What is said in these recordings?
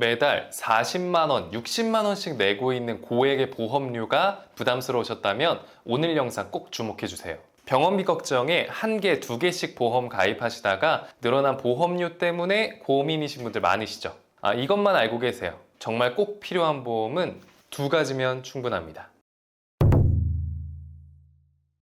매달 40만 원, 60만 원씩 내고 있는 고액의 보험료가 부담스러우셨다면 오늘 영상 꼭 주목해 주세요. 병원비 걱정에 한 개, 두 개씩 보험 가입하시다가 늘어난 보험료 때문에 고민이신 분들 많으시죠? 아, 이것만 알고 계세요. 정말 꼭 필요한 보험은 두 가지면 충분합니다.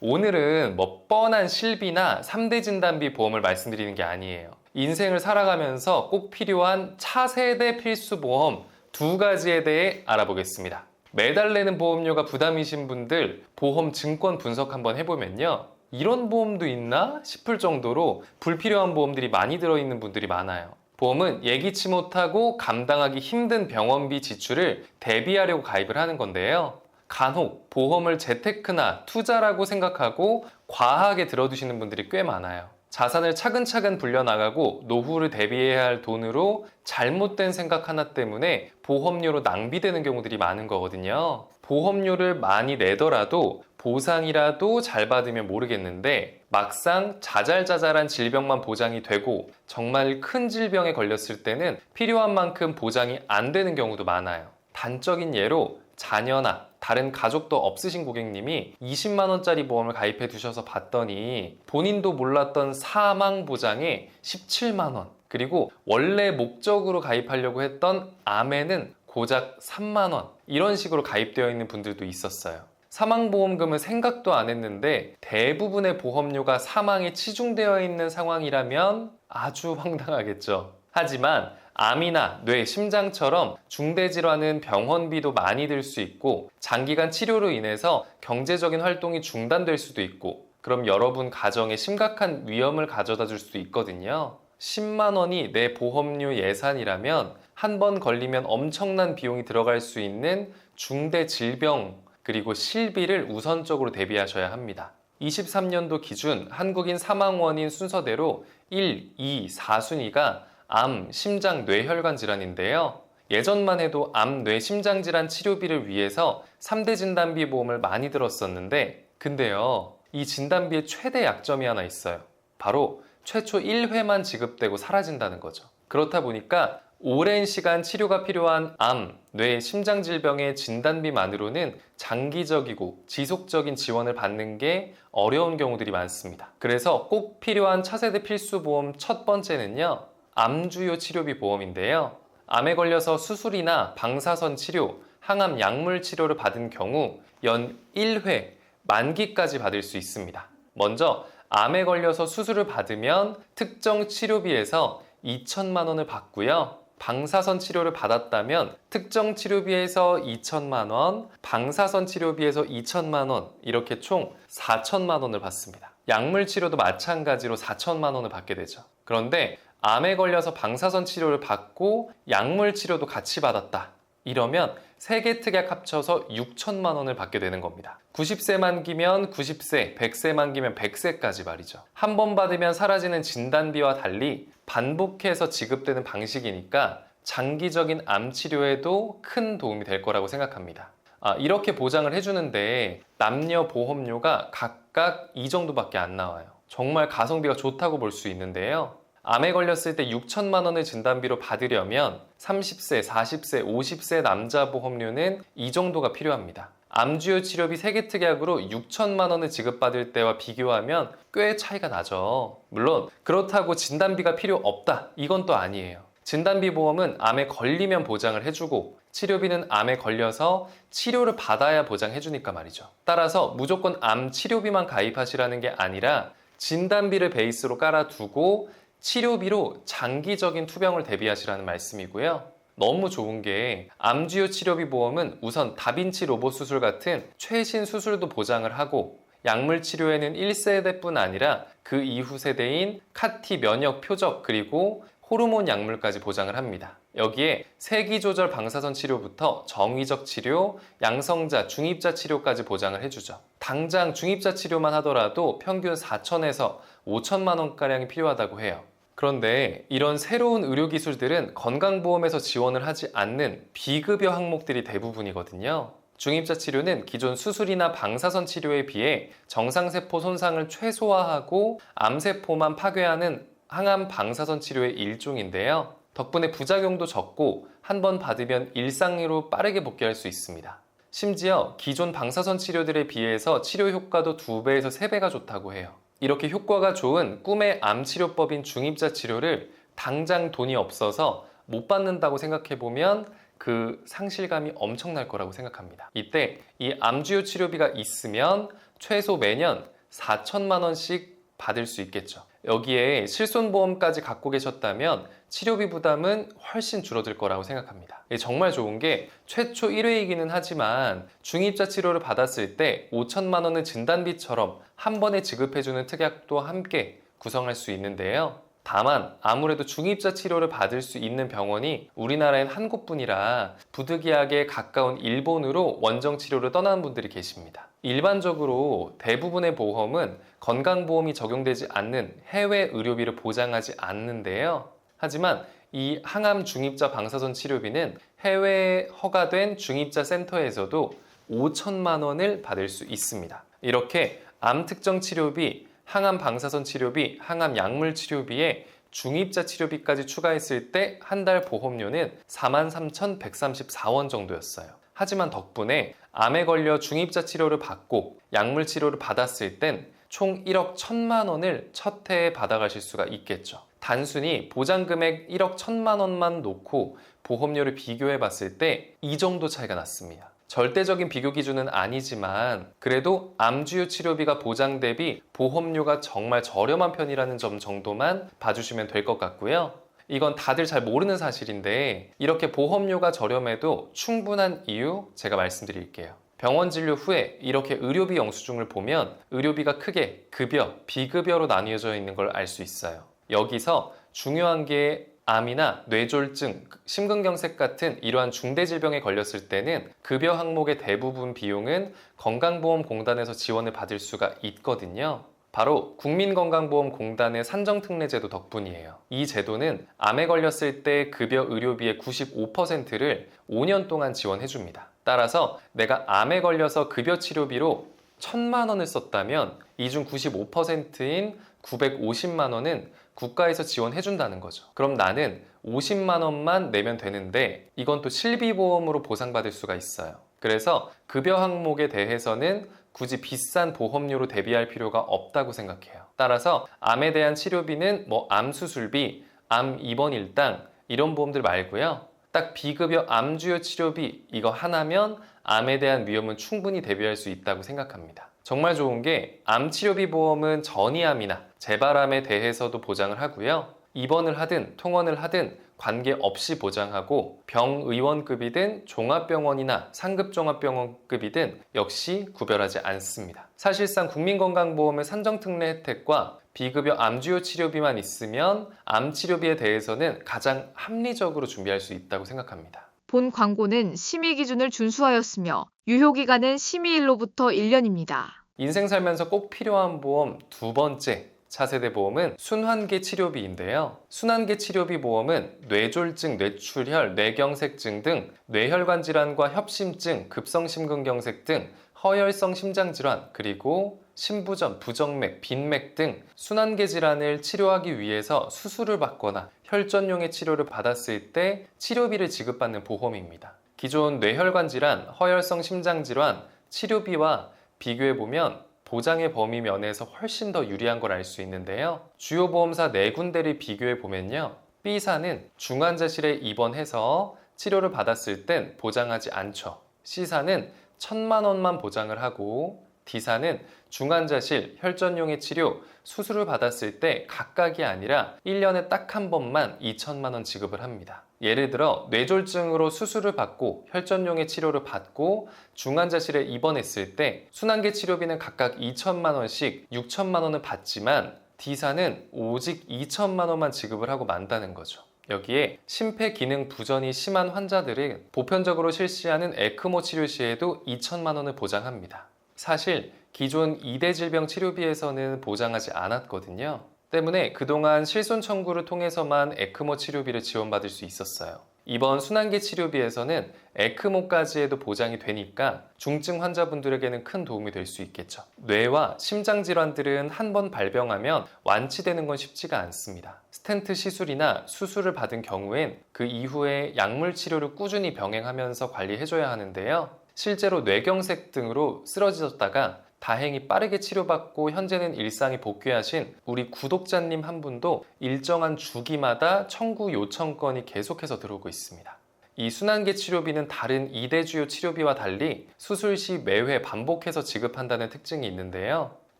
오늘은 뭐 뻔한 실비나 3대 진단비 보험을 말씀드리는 게 아니에요. 인생을 살아가면서 꼭 필요한 차세대 필수 보험 두 가지에 대해 알아보겠습니다. 매달 내는 보험료가 부담이신 분들 보험 증권 분석 한번 해보면요. 이런 보험도 있나 싶을 정도로 불필요한 보험들이 많이 들어있는 분들이 많아요. 보험은 예기치 못하고 감당하기 힘든 병원비 지출을 대비하려고 가입을 하는 건데요. 간혹 보험을 재테크나 투자라고 생각하고 과하게 들어두시는 분들이 꽤 많아요. 자산을 차근차근 불려나가고 노후를 대비해야 할 돈으로 잘못된 생각 하나 때문에 보험료로 낭비되는 경우들이 많은 거거든요. 보험료를 많이 내더라도 보상이라도 잘 받으면 모르겠는데 막상 자잘자잘한 질병만 보장이 되고 정말 큰 질병에 걸렸을 때는 필요한 만큼 보장이 안 되는 경우도 많아요. 단적인 예로 자녀나 다른 가족도 없으신 고객님이 20만 원짜리 보험을 가입해 두셔서 봤더니 본인도 몰랐던 사망 보장에 17만 원 그리고 원래 목적으로 가입하려고 했던 암에는 고작 3만 원 이런 식으로 가입되어 있는 분들도 있었어요. 사망보험금을 생각도 안 했는데 대부분의 보험료가 사망에 치중되어 있는 상황이라면 아주 황당하겠죠. 하지만 암이나 뇌, 심장처럼 중대 질환은 병원비도 많이 들 수 있고 장기간 치료로 인해서 경제적인 활동이 중단될 수도 있고 그럼 여러분 가정에 심각한 위험을 가져다 줄 수도 있거든요. 10만 원이 내 보험료 예산이라면 한 번 걸리면 엄청난 비용이 들어갈 수 있는 중대 질병 그리고 실비를 우선적으로 대비하셔야 합니다. 23년도 기준 한국인 사망 원인 순서대로 1, 2, 4순위가 암, 심장, 뇌혈관 질환인데요. 예전만 해도 암, 뇌, 심장 질환 치료비를 위해서 3대 진단비 보험을 많이 들었었는데 근데요. 이 진단비의 최대 약점이 하나 있어요. 바로 최초 1회만 지급되고 사라진다는 거죠. 그렇다 보니까 오랜 시간 치료가 필요한 암, 뇌, 심장 질병의 진단비만으로는 장기적이고 지속적인 지원을 받는 게 어려운 경우들이 많습니다. 그래서 꼭 필요한 차세대 필수 보험 첫 번째는요. 암주요 치료비 보험인데요. 암에 걸려서 수술이나 방사선 치료, 항암 약물 치료를 받은 경우 연 1회 만기까지 받을 수 있습니다. 먼저 암에 걸려서 수술을 받으면 특정 치료비에서 2천만 원을 받고요. 방사선 치료를 받았다면 특정 치료비에서 2천만 원, 방사선 치료비에서 2천만 원 이렇게 총 4천만 원을 받습니다. 약물 치료도 마찬가지로 4천만 원을 받게 되죠. 그런데 암에 걸려서 방사선 치료를 받고 약물 치료도 같이 받았다. 이러면 세 개 특약 합쳐서 6천만 원을 받게 되는 겁니다. 90세 만기면 90세, 100세 만기면 100세까지 말이죠. 한 번 받으면 사라지는 진단비와 달리 반복해서 지급되는 방식이니까 장기적인 암 치료에도 큰 도움이 될 거라고 생각합니다. 아, 이렇게 보장을 해주는데 남녀 보험료가 각각 이 정도밖에 안 나와요. 정말 가성비가 좋다고 볼 수 있는데요. 암에 걸렸을 때 6천만 원을 진단비로 받으려면 30세, 40세, 50세 남자 보험료는 이 정도가 필요합니다. 암주요 치료비 세개 특약으로 6천만 원을 지급받을 때와 비교하면 꽤 차이가 나죠. 물론 그렇다고 진단비가 필요 없다. 이건 또 아니에요. 진단비 보험은 암에 걸리면 보장을 해주고 치료비는 암에 걸려서 치료를 받아야 보장해주니까 말이죠. 따라서 무조건 암 치료비만 가입하시라는 게 아니라 진단비를 베이스로 깔아두고 치료비로 장기적인 투병을 대비하시라는 말씀이고요. 너무 좋은 게 암주요 치료비 보험은 우선 다빈치 로봇 수술 같은 최신 수술도 보장을 하고 약물 치료에는 1세대뿐 아니라 그 이후 세대인 카티 면역 표적 그리고 호르몬 약물까지 보장을 합니다. 여기에 세기 조절 방사선 치료부터 정위적 치료, 양성자, 중입자 치료까지 보장을 해주죠. 당장 중입자 치료만 하더라도 평균 4천에서 5천만 원가량이 필요하다고 해요. 그런데 이런 새로운 의료 기술들은 건강보험에서 지원을 하지 않는 비급여 항목들이 대부분이거든요. 중입자 치료는 기존 수술이나 방사선 치료에 비해 정상세포 손상을 최소화하고 암세포만 파괴하는 항암 방사선 치료의 일종인데요. 덕분에 부작용도 적고 한 번 받으면 일상으로 빠르게 복귀할 수 있습니다. 심지어 기존 방사선 치료들에 비해서 치료 효과도 2배에서 3배가 좋다고 해요. 이렇게 효과가 좋은 꿈의 암 치료법인 중입자 치료를 당장 돈이 없어서 못 받는다고 생각해 보면 그 상실감이 엄청날 거라고 생각합니다. 이때 이 암주요 치료비가 있으면 최소 매년 4천만 원씩 받을 수 있겠죠. 여기에 실손보험까지 갖고 계셨다면 치료비 부담은 훨씬 줄어들 거라고 생각합니다. 정말 좋은 게 최초 1회이기는 하지만 중입자 치료를 받았을 때 5천만 원은 진단비처럼 한 번에 지급해주는 특약도 함께 구성할 수 있는데요. 다만 아무래도 중입자 치료를 받을 수 있는 병원이 우리나라엔 한 곳뿐이라 부득이하게 가까운 일본으로 원정 치료를 떠나는 분들이 계십니다. 일반적으로 대부분의 보험은 건강보험이 적용되지 않는 해외 의료비를 보장하지 않는데요. 하지만 이 항암 중입자 방사선 치료비는 해외에 허가된 중입자 센터에서도 5천만 원을 받을 수 있습니다. 이렇게 암 특정 치료비, 항암 방사선 치료비, 항암 약물 치료비에 중입자 치료비까지 추가했을 때 한 달 보험료는 43,134원 정도였어요. 하지만 덕분에 암에 걸려 중입자 치료를 받고 약물 치료를 받았을 땐 총 1억 1천만 원을 첫 해에 받아가실 수가 있겠죠. 단순히 보장 금액 1억 1천만 원만 놓고 보험료를 비교해 봤을 때 이 정도 차이가 났습니다. 절대적인 비교 기준은 아니지만 그래도 암주요 치료비가 보장 대비 보험료가 정말 저렴한 편이라는 점 정도만 봐주시면 될 것 같고요. 이건 다들 잘 모르는 사실인데 이렇게 보험료가 저렴해도 충분한 이유 제가 말씀드릴게요. 병원 진료 후에 이렇게 의료비 영수증을 보면 의료비가 크게 급여, 비급여로 나뉘어져 있는 걸 알 수 있어요. 여기서 중요한 게 암이나 뇌졸중, 심근경색 같은 이러한 중대 질병에 걸렸을 때는 급여 항목의 대부분 비용은 건강보험공단에서 지원을 받을 수가 있거든요. 바로 국민건강보험공단의 산정특례제도 덕분이에요. 이 제도는 암에 걸렸을 때 급여 의료비의 95%를 5년 동안 지원해줍니다. 따라서 내가 암에 걸려서 급여 치료비로 1000만 원을 썼다면 이 중 95%인 950만 원은 국가에서 지원해준다는 거죠. 그럼 나는 50만 원만 내면 되는데 이건 또 실비보험으로 보상받을 수가 있어요. 그래서 급여 항목에 대해서는 굳이 비싼 보험료로 대비할 필요가 없다고 생각해요. 따라서 암에 대한 치료비는 뭐 암 수술비, 암 입원 일당 이런 보험들 말고요. 딱 비급여 암 주요 치료비 이거 하나면 암에 대한 위험은 충분히 대비할 수 있다고 생각합니다. 정말 좋은 게 암 치료비 보험은 전이암이나 재발암에 대해서도 보장을 하고요. 입원을 하든 통원을 하든 관계없이 보장하고 병의원급이든 종합병원이나 상급종합병원급이든 역시 구별하지 않습니다. 사실상 국민건강보험의 산정특례 혜택과 비급여 암주요 치료비만 있으면 암 치료비에 대해서는 가장 합리적으로 준비할 수 있다고 생각합니다. 본 광고는 심의 기준을 준수하였으며 유효 기간은 심의일로부터 1년입니다. 인생 살면서 꼭 필요한 보험 두 번째 차세대 보험은 순환계 치료비인데요. 순환계 치료비 보험은 뇌졸중, 뇌출혈, 뇌경색증 등 뇌혈관 질환과 협심증, 급성심근경색 등 허혈성 심장질환, 그리고 신부전, 부정맥, 빈맥 등 순환계 질환을 치료하기 위해서 수술을 받거나 혈전용의 치료를 받았을 때 치료비를 지급받는 보험입니다. 기존 뇌혈관 질환, 허혈성 심장 질환 치료비와 비교해 보면 보장의 범위 면에서 훨씬 더 유리한 걸 알 수 있는데요. 주요 보험사 네 군데를 비교해 보면요. B사는 중환자실에 입원해서 치료를 받았을 땐 보장하지 않죠. C사는 천만 원만 보장을 하고 D사는 중환자실, 혈전용의 치료, 수술을 받았을 때 각각이 아니라 1년에 딱 한 번만 2천만 원 지급을 합니다. 예를 들어 뇌졸중으로 수술을 받고 혈전용의 치료를 받고 중환자실에 입원했을 때 순환계 치료비는 각각 2천만 원씩 6천만 원을 받지만 D사는 오직 2천만 원만 지급을 하고 만다는 거죠. 여기에 심폐기능 부전이 심한 환자들은 보편적으로 실시하는 에크모 치료 시에도 2천만 원을 보장합니다. 사실 기존 2대 질병 치료비에서는 보장하지 않았거든요. 때문에 그동안 실손 청구를 통해서만 에크모 치료비를 지원받을 수 있었어요. 이번 순환계 치료비에서는 에크모까지 도 보장이 되니까 중증 환자분들에게는 큰 도움이 될 수 있겠죠. 뇌와 심장 질환들은 한 번 발병하면 완치되는 건 쉽지가 않습니다. 스텐트 시술이나 수술을 받은 경우엔 그 이후에 약물 치료를 꾸준히 병행하면서 관리해줘야 하는데요. 실제로 뇌경색 등으로 쓰러지셨다가 다행히 빠르게 치료받고 현재는 일상에 복귀하신 우리 구독자님 한 분도 일정한 주기마다 청구 요청건이 계속해서 들어오고 있습니다. 이 순환계 치료비는 다른 이대주요 치료비와 달리 수술 시 매회 반복해서 지급한다는 특징이 있는데요.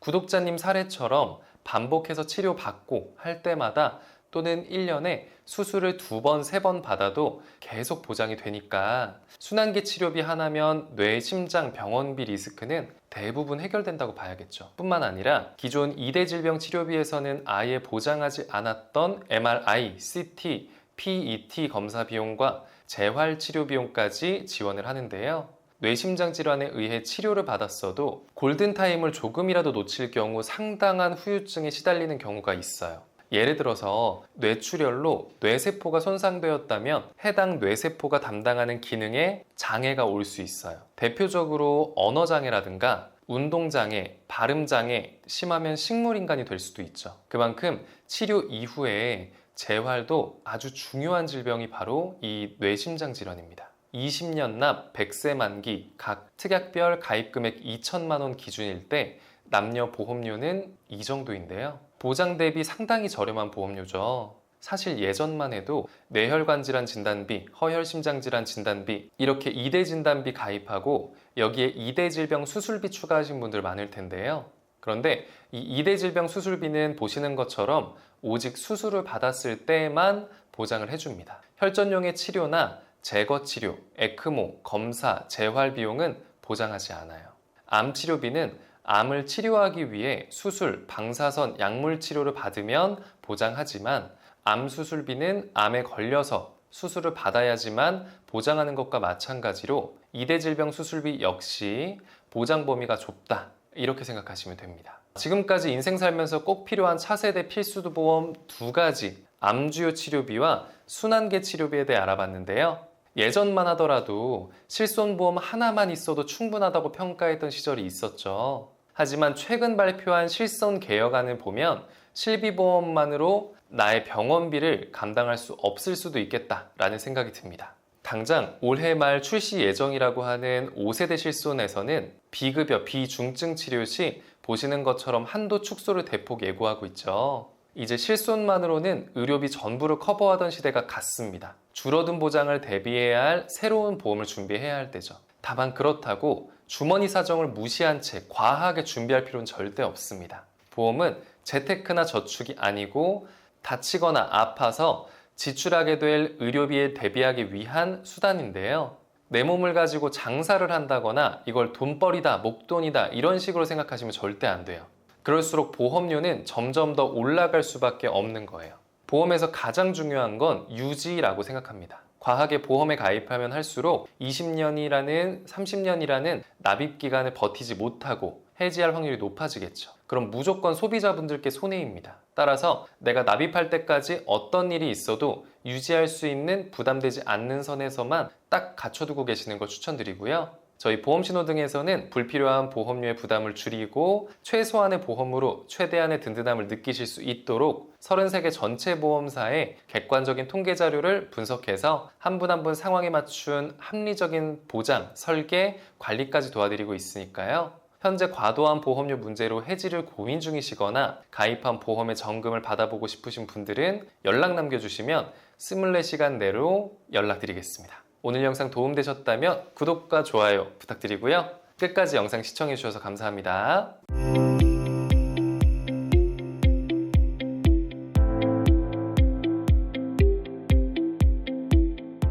구독자님 사례처럼 반복해서 치료받고 할 때마다 또는 1년에 수술을 두 번, 세 번 받아도 계속 보장이 되니까 순환계 치료비 하나면 뇌, 심장, 병원비 리스크는 대부분 해결된다고 봐야겠죠. 뿐만 아니라 기존 2대 질병 치료비에서는 아예 보장하지 않았던 MRI, CT, PET 검사 비용과 재활 치료 비용까지 지원을 하는데요. 뇌심장 질환에 의해 치료를 받았어도 골든타임을 조금이라도 놓칠 경우 상당한 후유증에 시달리는 경우가 있어요. 예를 들어서 뇌출혈로 뇌세포가 손상되었다면 해당 뇌세포가 담당하는 기능에 장애가 올 수 있어요. 대표적으로 언어장애라든가 운동장애, 발음장애, 심하면 식물인간이 될 수도 있죠. 그만큼 치료 이후에 재활도 아주 중요한 질병이 바로 이 뇌심장 질환입니다. 20년 납 100세 만기 각 특약별 가입 금액 2천만 원 기준일 때 남녀 보험료는 이 정도인데요. 보장 대비 상당히 저렴한 보험료죠. 사실 예전만 해도 뇌혈관 질환 진단비, 허혈 심장 질환 진단비 이렇게 2대 진단비 가입하고 여기에 2대 질병 수술비 추가하신 분들 많을 텐데요. 그런데 이 2대 질병 수술비는 보시는 것처럼 오직 수술을 받았을 때만 보장을 해줍니다. 혈전용의 치료나 제거 치료, 에크모, 검사, 재활 비용은 보장하지 않아요. 암 치료비는 암을 치료하기 위해 수술, 방사선, 약물 치료를 받으면 보장하지만 암 수술비는 암에 걸려서 수술을 받아야지만 보장하는 것과 마찬가지로 2대 질병 수술비 역시 보장 범위가 좁다. 이렇게 생각하시면 됩니다. 지금까지 인생 살면서 꼭 필요한 차세대 필수도 보험 두 가지, 암주요 치료비와 순환계 치료비에 대해 알아봤는데요. 예전만 하더라도 실손보험 하나만 있어도 충분하다고 평가했던 시절이 있었죠. 하지만 최근 발표한 실손 개혁안을 보면 실비보험만으로 나의 병원비를 감당할 수 없을 수도 있겠다라는 생각이 듭니다. 당장 올해 말 출시 예정이라고 하는 5세대 실손에서는 비급여, 비중증 치료 시 보시는 것처럼 한도 축소를 대폭 예고하고 있죠. 이제 실손만으로는 의료비 전부를 커버하던 시대가 갔습니다. 줄어든 보장을 대비해야 할 새로운 보험을 준비해야 할 때죠. 다만 그렇다고 주머니 사정을 무시한 채 과하게 준비할 필요는 절대 없습니다. 보험은 재테크나 저축이 아니고 다치거나 아파서 지출하게 될 의료비에 대비하기 위한 수단인데요. 내 몸을 가지고 장사를 한다거나 이걸 돈벌이다, 목돈이다 이런 식으로 생각하시면 절대 안 돼요. 그럴수록 보험료는 점점 더 올라갈 수밖에 없는 거예요. 보험에서 가장 중요한 건 유지라고 생각합니다. 과하게 보험에 가입하면 할수록 20년이라는 30년이라는 납입 기간을 버티지 못하고 해지할 확률이 높아지겠죠. 그럼 무조건 소비자분들께 손해입니다. 따라서 내가 납입할 때까지 어떤 일이 있어도 유지할 수 있는 부담되지 않는 선에서만 딱 갖춰두고 계시는 걸 추천드리고요. 저희 보험신호등에서는 불필요한 보험료의 부담을 줄이고 최소한의 보험으로 최대한의 든든함을 느끼실 수 있도록 33개 전체 보험사의 객관적인 통계 자료를 분석해서 한 분 한분 상황에 맞춘 합리적인 보장, 설계, 관리까지 도와드리고 있으니까요. 현재 과도한 보험료 문제로 해지를 고민 중이시거나 가입한 보험의 정금을 받아보고 싶으신 분들은 연락 남겨주시면 24시간 내로 연락드리겠습니다. 오늘 영상 도움되셨다면 구독과 좋아요 부탁드리고요. 끝까지 영상 시청해주셔서 감사합니다.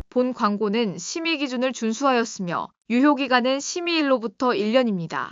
본 광고는 심의 기준을 준수하였으며 유효기간은 심의일로부터 1년입니다.